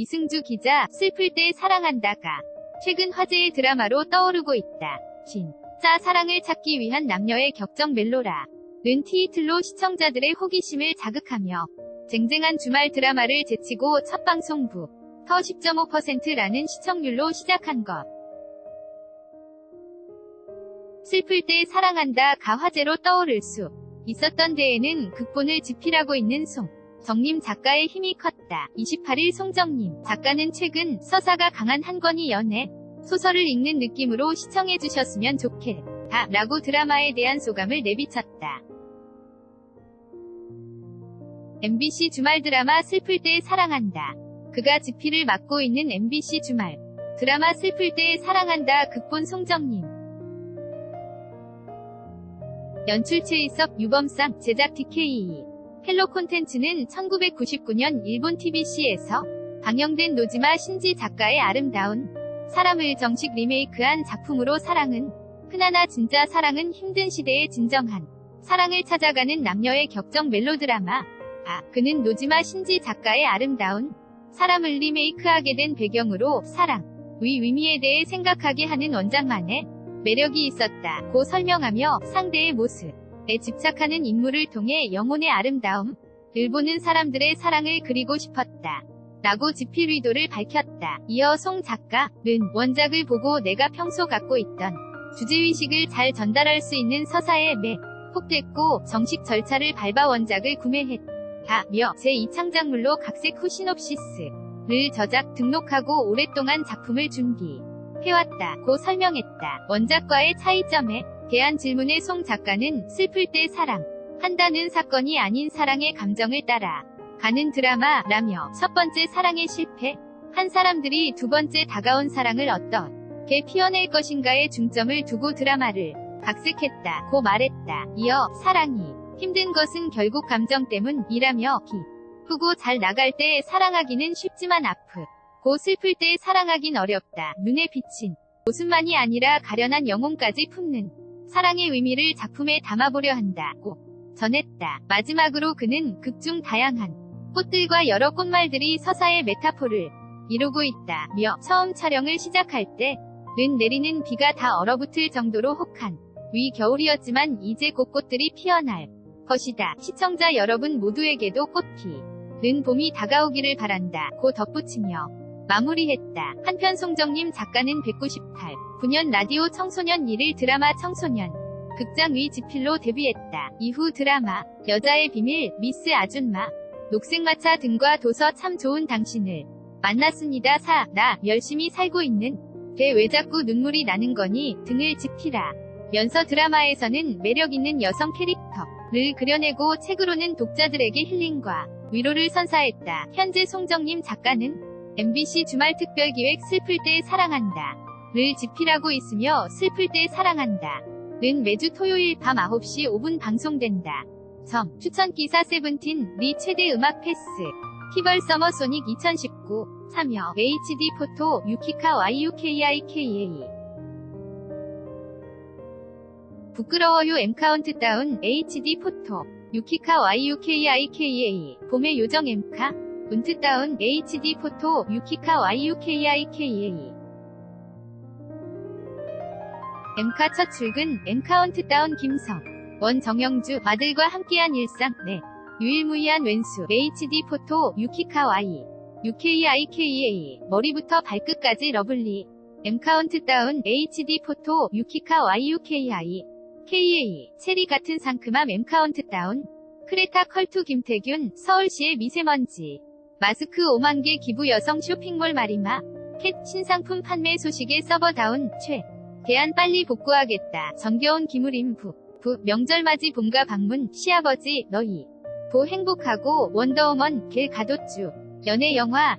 이승주 기자, 슬플 때 사랑한다가 최근 화제의 드라마로 떠오르고 있다. 진짜 사랑을 찾기 위한 남녀의 격정 멜로라. 는 티틀로 시청자들의 호기심을 자극하며 쟁쟁한 주말 드라마를 제치고 첫 방송부 터 10.5%라는 시청률로 시작한 것. 슬플 때 사랑한다가 화제로 떠오를 수 있었던 데에는 극본을 집필하고 있는 송 정님 작가의 힘이 컸다. 28일 송정님 작가는 최근 서사가 강한 한 권의 연애 소설을 읽는 느낌으로 시청해주셨으면 좋겠다. 라고 드라마에 대한 소감을 내비쳤다. MBC 주말 드라마 슬플 때 사랑한다. 그가 집필을 맡고 있는 MBC 주말 드라마 슬플 때 사랑한다 극본 송정님 연출 최희섭 유범상 제작 DKE 헬로 콘텐츠는 1999년 일본 TBC에서 방영된 노지마 신지 작가의 아름다운 사람을 정식 리메이크한 작품으로 사랑은 흔하나 진짜 사랑은 힘든 시대의 진정한 사랑을 찾아가는 남녀의 격정 멜로드라마 아, 그는 노지마 신지 작가의 아름다운 사람을 리메이크하게 된 배경으로 사랑, 위 의미에 대해 생각하게 하는 원작만의 매력이 있었다. 고 설명하며 상대의 모습 에 집착하는 인물을 통해 영혼의 아름다움, 을 보는 사람들의 사랑을 그리고 싶었다. 라고 집필 의도를 밝혔다. 이어 송 작가는 원작을 보고 내가 평소 갖고 있던 주제의식을 잘 전달할 수 있는 서사에 매 폭됐고 정식 절차를 밟아 원작을 구매했다. 며 제2창작물로 각색 후 시놉시스를 저작 등록하고 오랫동안 작품을 준비해왔다. 고 설명했다. 원작과의 차이점에 대한 질문에 송 작가는 슬플 때 사랑 한다는 사건이 아닌 사랑의 감정을 따라 가는 드라마라며 첫 번째 사랑의 실패 한 사람들이 두 번째 다가온 사랑을 어떻게 피워낼 것인가에 중점을 두고 드라마를 각색했다. 고 말했다. 이어 사랑이 힘든 것은 결국 감정 때문이라며 기쁘고 잘 나갈 때 사랑하기는 쉽지만 아프고 슬플 때 사랑하긴 어렵다. 눈에 비친 모습만이 아니라 가련한 영혼까지 품는 사랑의 의미를 작품에 담아보려 한다고 전했다. 마지막으로 그는 극중 다양한 꽃들과 여러 꽃말들이 서사의 메타포를 이루고 있다며 처음 촬영을 시작할 때는 내리는 비가 다 얼어붙을 정도로 혹한 위 겨울이었지만 이제 곳꽃들이 피어날 것이다. 시청자 여러분 모두에게도 꽃피는 봄이 다가오기를 바란다. 고 덧붙이며 마무리했다. 한편 송정님 작가는 198, 9년 라디오 청소년 1일 드라마 청소년 극장 위 지필로 데뷔했다. 이후 드라마 여자의 비밀, 미스 아줌마, 녹색마차 등과 도서 참 좋은 당신을 만났습니다. 사, 나 열심히 살고 있는 배 왜 자꾸 눈물이 나는 거니 등을 지피라. 면서 드라마에서는 매력 있는 여성 캐릭터를 그려내고 책으로는 독자들에게 힐링과 위로를 선사했다. 현재 송정님 작가는 MBC 주말 특별기획 슬플 때 사랑한다. 를 집필하고 있으며 슬플 때 사랑한다. 는 매주 토요일 밤 9시 5분 방송된다. 점. 추천 기사 세븐틴 리 최대 음악 패스. 티벌 서머 소닉 2019 참여. HD 포토 유키카 YUKIKA 부끄러워요 M 카운트다운 HD 포토 유키카 YUKIKA 봄의 요정 M카 운트다운 HD 포토 유키카 YUKIKA M카 첫 출근 M카운트다운 김성. 원 정영주 아들과 함께한 일상 네. 유일무이한 왼수 HD 포토 유키카 Y UKIKA 머리부터 발끝까지 러블리. M카운트다운 HD 포토 유키카 YUKI KA 체리 같은 상큼함 M카운트다운. 크레타 컬투 김태균 서울시의 미세먼지 마스크 5만 개 기부 여성 쇼핑몰 마리마 캣 신상품 판매 소식에 서버 다운 최. 대안 빨리 복구하겠다. 정겨운 기물임 부, 부. 명절 맞이 봄과 방문. 시아버지 너희. 보 행복하고 원더우먼 길 가도주 연애 영화